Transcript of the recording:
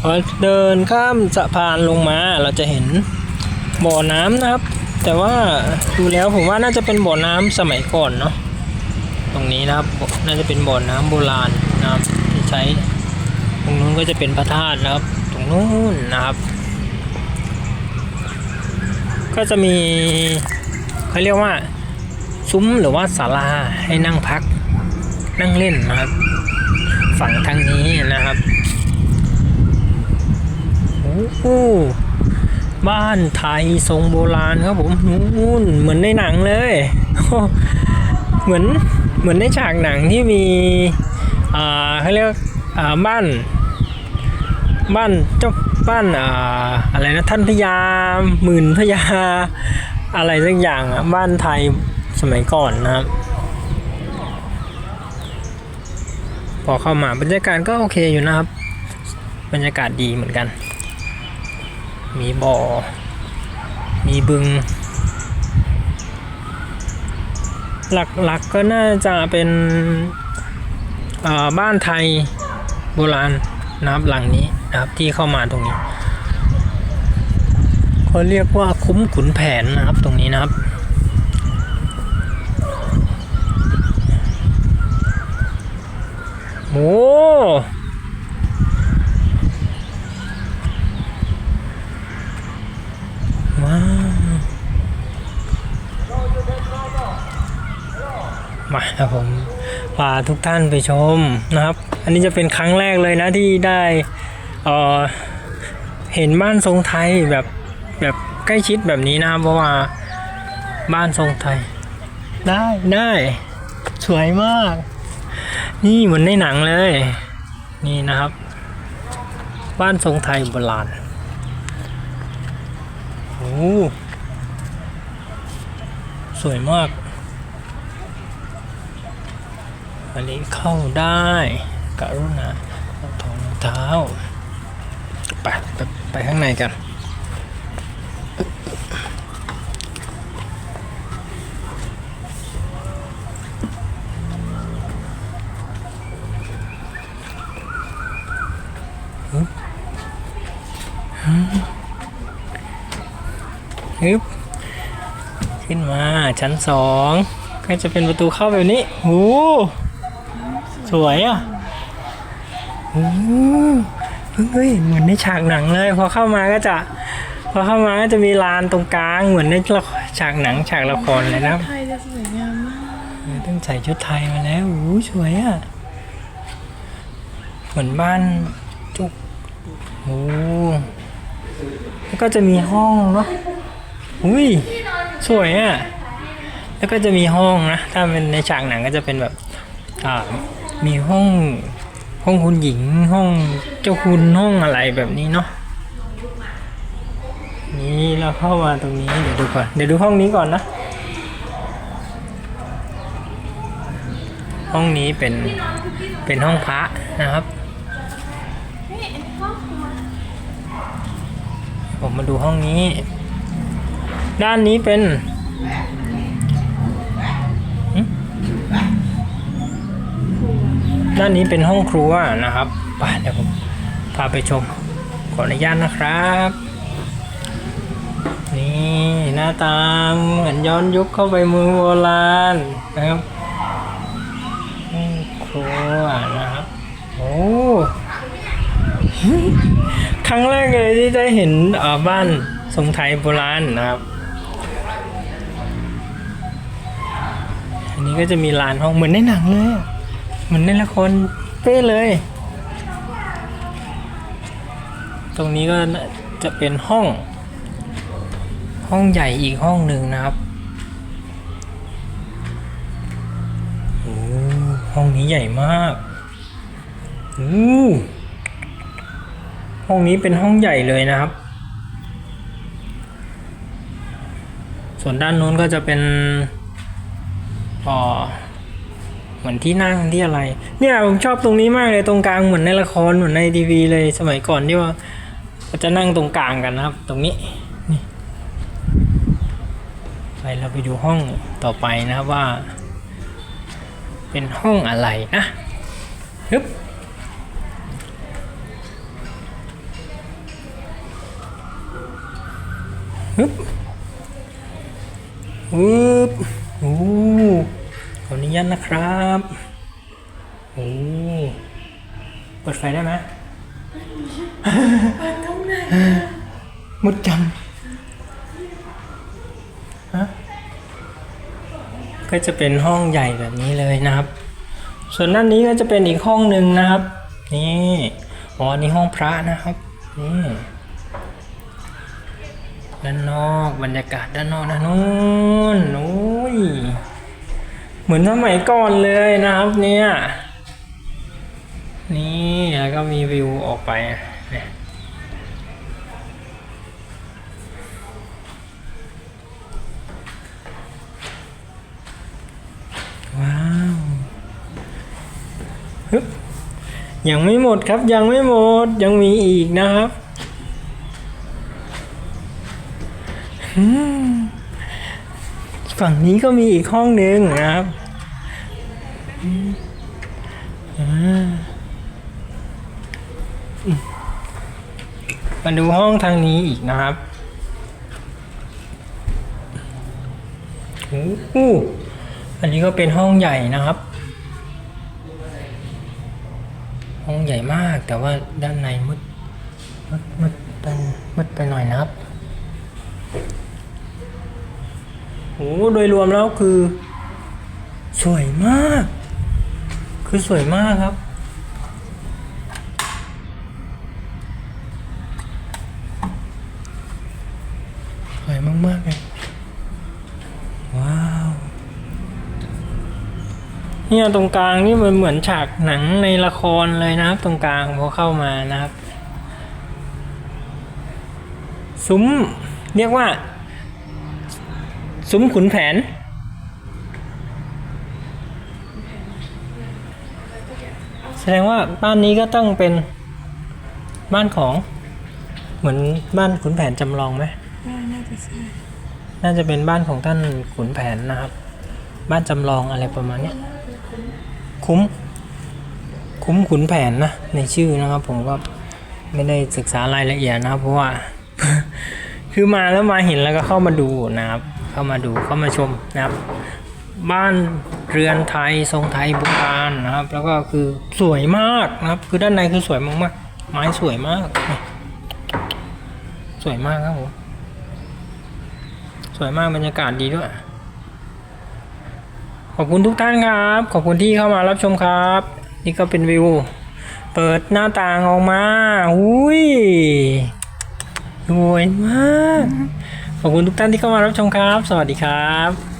พอเดินข้ามสะพานลงมาเราจะเห็นบ่อน้ำนะครับ แต่ว่าดูแล้วผมว่าน่าจะเป็นบ่อน้ำสมัยก่อนเนาะตรงนี้นะครับน่าจะเป็นบ่อน้ำโบราณนะครับที่ใช้ ตรงนู้นก็จะเป็นพระธาตุนะครับ ตรงนู้นนะครับ ก็จะมีเขาเรียกว่าซุ้มหรือว่าศาลาให้นั่งพัก นั่งเล่นนะครับ ฝั่งทางนี้นะครับ โอ้บ้านไทยทรงโบราณครับผมนู่นเหมือนในหนังเลย เหมือนเหมือนในฉากหนังที่มีอ่าเขาเรียกอ่าบ้าน บ้านเจ้าบ้านอ่าอะไรนะท่านพญาหมื่นพญาอะไรสักอย่างอะบ้านไทยสมัยก่อนนะครับ พอเข้ามาบรรยากาศก็โอเคอยู่นะครับ บรรยากาศดีเหมือนกัน มีบ่อ มีบึง หลักๆก็น่าจะเป็นบ้านไทยโบราณนะครับหลังนี้นะครับที่เข้ามาตรงนี้เขาเรียกว่าคุ้มขุนแผนนะครับตรงนี้นะครับโอ้ว้าว ครับผมพาทุกท่านไปชมนะครับ อันนี้จะเป็นครั้งแรกเลยนะที่ได้เออเห็นบ้านทรงไทยแบบแบบใกล้ชิดแบบนี้นะครับเพราะว่าบ้านทรงไทย ได้ได้สวยมาก นี่เหมือนในหนังเลย นี่นะครับ บ้านทรงไทยโบราณโอ้สวยมาก อันนี้เข้าได้กรุณาถอดรองเท้าไปไปไปข้างในกันฮึบขึ้นมาชั้นสองก็จะเป็นประตูเข้าแบบนี้โอ้ สวยอะโอ้เฮ้ยเหมือนในฉากหนังเลย พอเข้ามาก็จะ พอเข้ามาก็จะมีลานตรงกลางเหมือนในละครฉากหนังฉากละครเลยนะครับไทยจะสวยงามมากต้องใส่ชุดไทยมาแล้วโอ้สวยอะเหมือนบ้านจุกโอ้แล้วก็จะมีห้องเนาะอุ้ยสวยอะแล้วก็จะมีห้องนะ ถ้าเป็นในฉากหนังก็จะเป็นแบบอ่า มีห้องห้องคุณหญิงห้องเจ้าคุณห้องอะไรแบบนี้เนาะนี่เราเข้ามาตรงนี้เดี๋ยวดูก่อนเดี๋ยวดูห้องนี้ก่อนนะ ห้องนี้เป็นเป็นห้องพระนะครับ ผมมาดูห้องนี้ ด้านนี้เป็น ด้านนี้เป็นห้องครัวนะครับไปเดี๋ยวผมพาไปชม ขออนุญาตนะครับ นี่หน้าตาเหมือนย้อนยุคเข้าไปเมืองโบราณนะครับห้องครัวนะครับ โอ้ครั้งแรกเลยที่ได้เห็นบ้านทรงไทยโบราณนะครับ อันนี้ก็จะมีลานห้องเหมือนในหนังเลย เหมือนในละครเป้เลย ตรงนี้ก็จะเป็นห้อง ห้องใหญ่อีกห้องหนึ่งนะครับโอ้ห้องนี้ใหญ่มากโอ้ห้องนี้เป็นห้องใหญ่เลยนะครับ ส่วนด้านนู้นก็จะเป็นอ่อ เหมือนที่นั่งที่อะไร เนี่ยผมชอบตรงนี้มากเลยตรงกลางเหมือนในละครเหมือนในทีวีเลยสมัยก่อนที่ว่าจะนั่งตรงกลางกันนะครับ ตรงนี้นี่ไปเราไปดูห้องต่อไปนะครับว่า เป็นห้องอะไรนะฮึบฮึบฮึบโอ้ นุญาตนะครับโอ้เปิดไฟได้ไหมมุดจังฮะก็จะเป็นห้องใหญ่แบบนี้เลยนะครับ ส่วนด้านนี้ก็จะเป็นอีกห้องหนึ่งนะครับ นี่อ๋ออันนี่ห้องพระนะครับนี่ด้านนอกบรรยากาศด้านนอกด้านนู้นโอ้ย เหมือนสมัยก่อนเลยนะครับ เนี่ย นี่แล้วก็มีวิวออกไปเนี่ยว้าวฮึบยังไม่หมดครับยังไม่หมดยังมีอีกนะครับ อืม ฝั่งนี้ก็มีอีกห้องหนึ่งนะครับอืมอ่าอืมมาดูห้องทางนี้อีกนะครับโอ้โหอันนี้ก็เป็นห้องใหญ่นะครับ ห้องใหญ่มากแต่ว่าด้านในมืดมืดมืดไปมืดไปหน่อยนะครับ โอ้โดยรวมแล้วคือ สวยมาก คือสวยมากครับ สวยมากๆเลยว้าว เนี่ยตรงกลางนี่มันเหมือนฉากหนังในละครเลยนะครับ ตรงกลางพอเข้ามานะครับ ซุ้ม เรียกว่า ซุ้มขุนแผน แสดงว่าบ้านนี้ก็ต้องเป็นบ้านของเหมือนบ้านขุนแผนจำลองไหมน่าจะใช่น่าจะเป็นบ้านของท่านขุนแผนนะครับ บ้านจำลองอะไรประมาณนี้คุ้ม คุ้มขุนแผนนะ ในชื่อนะครับ ผมก็ไม่ได้ศึกษารายละเอียดนะครับ เพราะว่า คือมาแล้วมาเห็นแล้วก็เข้ามาดูนะครับ เข้ามาดูเข้ามาชมนะครับ บ้านเรือนไทยทรงไทยโบราณนะครับ แล้วก็คือสวยมากนะครับ คือด้านในคือสวยมากๆไม้สวยมาก สวยมากครับผมสวยมากบรรยากาศดีด้วย ขอบคุณทุกท่านครับ ขอบคุณที่เข้ามารับชมครับ นี่ก็เป็นวิว เปิดหน้าต่างออกมาอุ้ยสวยมาก ขอบคุณทุกท่านที่เข้ามารับชมครับ สวัสดีครับ